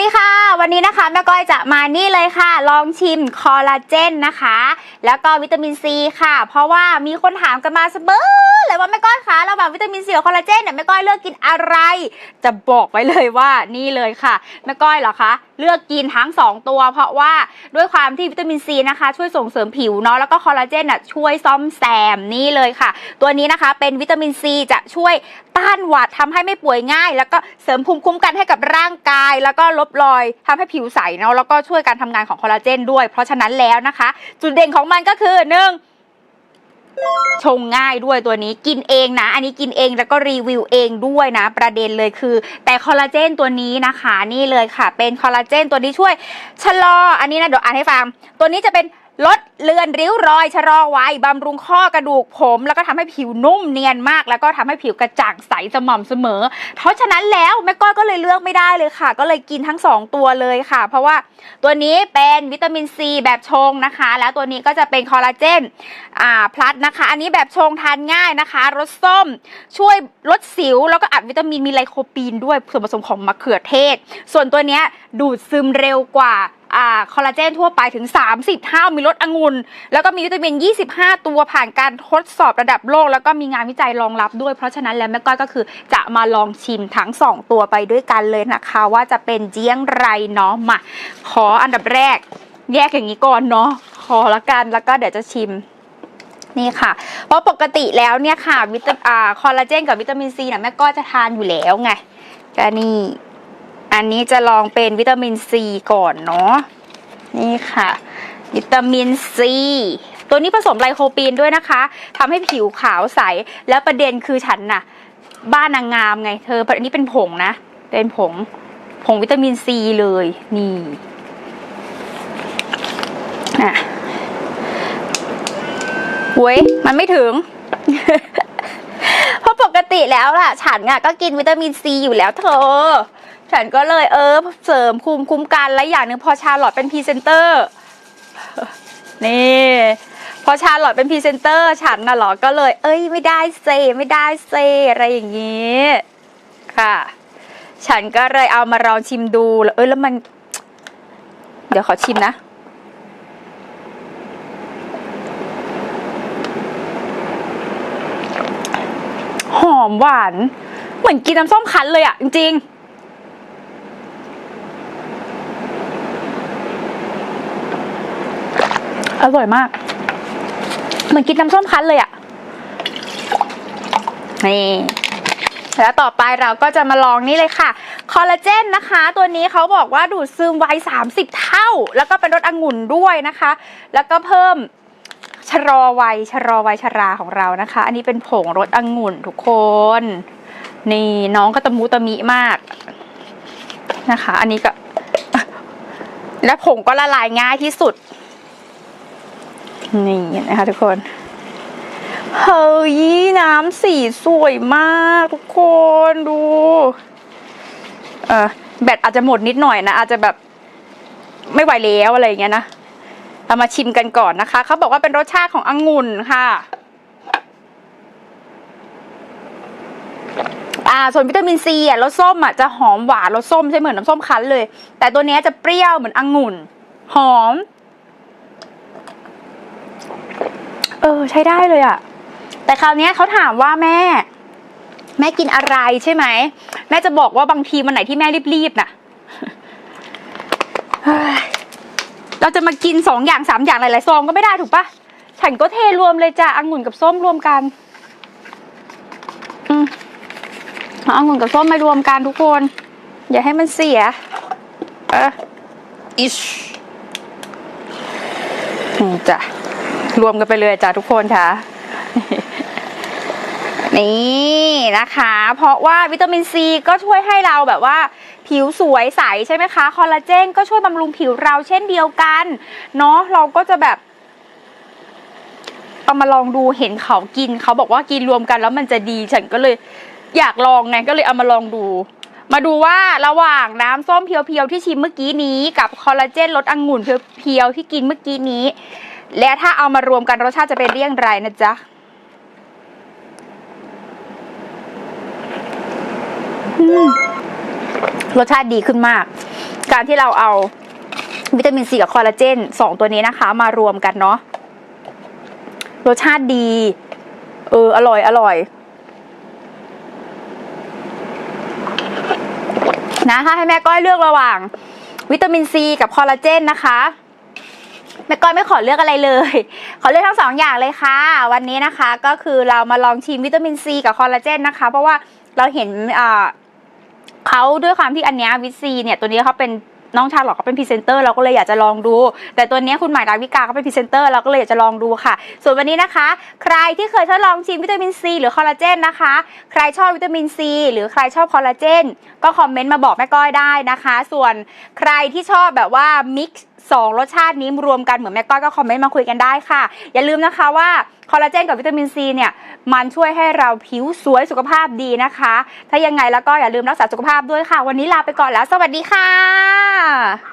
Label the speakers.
Speaker 1: ดีค่ะ วันนี้นะคะแม่ก้อยจะมานี่เลยค่ะ ลองชิมคอลลาเจนนะคะ แล้วก็วิตามินซีค่ะ เพราะว่ามีคนถามกันมาเสมอ เลยว่าแม่ก้อยคะระหว่างวิตามินซีกับคอลลาเจนเนี่ยแม่ก้อยเลือกกินอะไร จะบอกไว้เลยว่านี่เลยค่ะแม่ก้อยเหรอคะเลือกกินทั้งสองตัว เพราะว่าด้วยความที่วิตามินซีนะคะ ช่วยส่งเสริมผิวเนาะแล้วก็คอลลาเจนอะช่วยซ่อมแซมนี่เลยค่ะ ตัวนี้นะคะเป็นวิตามินซีจะช่วยต้านหวัดทำให้ไม่ป่วยง่าย แล้วก็เสริมภูมิคุ้มกันให้กับร่างกาย แล้วก็ลบรอยทำให้ผิวใสเนาะแล้วก็ช่วยการทำงานของคอลลาเจนด้วย เพราะฉะนั้นแล้วนะคะ จุดเด่นของมันก็คือหนึ่ง ชงง่ายด้วยตัวนี้กินเองนะ อันนี้กินเองแล้วก็รีวิวเองด้วยนะ ประเด็นเลยคือ แต่คอลลาเจนตัวนี้นะคะ นี่เลยค่ะ เป็นคอลลาเจนตัวนี้ช่วยชะลออันนี้นะเดี๋ยวอ่านให้ฟัง ตัวนี้จะเป็น ลดเลือนริ้วรอยชะลอวัยบำรุงข้อกระดูกผม แล้วก็ทำให้ผิวนุ่มเนียนมาก แล้วก็ทำให้ผิวกระจ่างใสสม่ำเสมอ เพราะฉะนั้นแล้วแม่ก้อยก็เลยเลือกไม่ได้เลยค่ะ ก็เลยกินทั้งสองตัวเลยค่ะ เพราะว่าตัวนี้เป็นวิตามินซีแบบชงนะคะ แล้วตัวนี้ก็จะเป็นคอลลาเจนอ่าพลัสนะคะ อันนี้แบบชงทานง่ายนะคะรสส้ม ช่วยลดสิว แล้วก็อัดวิตามินมีไลโคปีนด้วยส่วนผสมของมะเขือเทศ ส่วนตัวเนี้ยดูดซึมเร็วกว่า คอลลาเจนทั่วไปถึง 30 เท่ามีรสองุ่นแล้วก็มีวิตามิน 25 ตัวผ่านการทดสอบระดับโลก แล้วก็มีงานวิจัยรองรับด้วย เพราะฉะนั้นแล้วแม่ก้อยก็คือจะมาลองชิมทั้ง 2 ตัวไปด้วยกันเลยนะคะ ว่าจะเป็นเจียงไรเนาะมาขออันดับแรก แยกอย่างนี้ก่อนเนาะขอละกันแล้วก็เดี๋ยวจะชิมนี่ค่ะ เพราะปกติแล้วเนี่ยค่ะวิตาอ่าคอลลาเจนกับวิตามินซีเนี่ยแม่ก็จะทานอยู่แล้วไงก็นี่ อันนี้จะลองเป็นวิตามินซีก่อนเนาะนี่ค่ะ วิตามินซีตัวนี้ผสมไลโคปีนด้วยนะคะทำให้ผิวขาวใส แล้วประเด็นคือฉันน่ะ บ้านนางงามไงเธออันนี้เป็นผงนะ เป็นผง ผงวิตามินซีเลย นี่อะเว้ย มันไม่ถึง เพราะปกติแล้วล่ะ ฉันอะก็กินวิตามินซีอยู่แล้วเธอ ฉันก็เลยเออเสริมคุมคุ้มกันและอย่างหนึ่งพอชาลอตเป็นพรีเซนเตอร์นี่พอชาลอตเป็นพรีเซนเตอร์ฉันน่ะหรอ ก็เลย เอ้ยไม่ได้เซไม่ได้เซอะไรอย่างนี้ค่ะ ฉันก็เลยเอามาลองชิมดูแล้วเอ้ยแล้วมัน เดี๋ยวขอชิมนะหอมหวาน เหมือนกินน้ำส้มคั้นเลยอะจริงๆ อร่อยมาก เหมือนกินน้ำส้มคั้นเลยอะนี่แล้วต่อไปเราก็จะมาลองนี่เลยค่ะ คอลลาเจนนะคะ ตัวนี้เขาบอกว่าดูดซึมไว 30 เท่า แล้วก็เป็นรสองุ่นด้วยนะคะ แล้วก็เพิ่มชะลอวัยชะลอวัยชราของเรานะคะ อันนี้เป็นผงรสองุ่นทุกคน นี่น้องก็ตะมูตะมิมากนะคะ อันนี้ก็ และผงก็ละลายง่ายที่สุด นี่นะคะทุกคนเฮ้ยน้ำสีสวยมากทุกคนดูเออแบตอาจจะหมดนิดหน่อยนะอาจจะแบบไม่ไหวแล้วอะไรอย่างเงี้ยนะเรามาชิมกันก่อนนะคะ เขาบอกว่าเป็นรสชาติขององุ่นค่ะ อ่า ส่วนวิตามินซีอะรสส้มอะจะหอมหวานรสส้มใช่เหมือนน้ำส้มคั้นเลย แต่ตัวเนี้ยจะเปรี้ยวเหมือนองุ่น หอม เออ ใช้ได้เลยอะแต่คราวนี้เขาถามว่าแม่ แม่กินอะไรใช่ไหม แม่จะบอกว่าบางทีมันไหนที่แม่รีบๆน่ะเฮ้ยเราจะมากินสองอย่างสามอย่างหลายๆซองก็ไม่ได้ถูกปะฉันก็เทรวมเลยจ้ะองุ่นกับส้มรวมกัน อืมเอาองุ่นกับส้มมารวมกันทุกคน อย่าให้มันเสีย เอออิชนี่จ้ะ รวมกันไปเลยจ้ะทุกคนค่ะ นี่นะคะ เพราะว่าวิตามินซีก็ช่วยให้เราแบบว่าผิวสวยใสใช่ไหมคะคอลลาเจนก็ช่วยบำรุงผิวเราเช่นเดียวกันเนาะเราก็จะแบบเอามาลองดูเห็นเขากินเขาบอกว่ากินรวมกันแล้วมันจะดีฉันก็เลยอยากลองไงก็เลยเอามาลองดู มาดูว่าระหว่างน้ำส้มเพียวๆที่ชิมเมื่อกี้นี้ กับคอลลาเจนรสองุ่นเพียวๆที่กินเมื่อกี้นี้ และถ้าเอามารวมกันรสชาติจะเป็นเรี่ยงไรนะจ๊ะรสชาติดีขึ้นมาก การที่เราเอาวิตามินซีกับคอลลาเจนสองตัวนี้นะคะ มารวมกันเนาะรสชาติดี เออ อร่อย อร่อย นะถ้าให้แม่ก้อยเลือกระหว่าง วิตามินซีกับคอลลาเจนนะคะ แม่ก้อยไม่ขอเลือกอะไรเลย ขอเลือกทั้งสองอย่างเลยค่ะ วันนี้นะคะก็คือเรามาลองชิมวิตามินซีกับคอลลาเจนนะคะ เพราะว่าเราเห็นเขาด้วยความที่อันเนี้ยวิตซีเนี่ยตัวนี้เขาเป็นน้องชาลอตเขาเป็นพรีเซนเตอร์เราก็เลยอยากจะลองดู แต่ตัวนี้คุณหมายดาวิกาเขาเป็นพรีเซนเตอร์เราก็เลยอยากจะลองดูค่ะ ส่วนวันนี้นะคะ ใครที่เคยทดลองชิมวิตามินซีหรือคอลลาเจนนะคะ ใครชอบวิตามินซีหรือใครชอบคอลลาเจนก็คอมเมนต์มาบอกแม่ก้อยได้นะคะ ส่วนใครที่ชอบแบบว่ามิกซ์ สองรสชาตินี้รวมกันเหมือนแม่ก้อยก็คอมเมนต์มาคุยกันได้ค่ะ อย่าลืมนะคะว่าคอลลาเจนกับวิตามินซีเนี่ยมันช่วยให้เราผิวสวยสุขภาพดีนะคะ ถ้ายังไงแล้วก็อย่าลืมรักษาสุขภาพด้วยค่ะ วันนี้ลาไปก่อนแล้ว สวัสดีค่ะ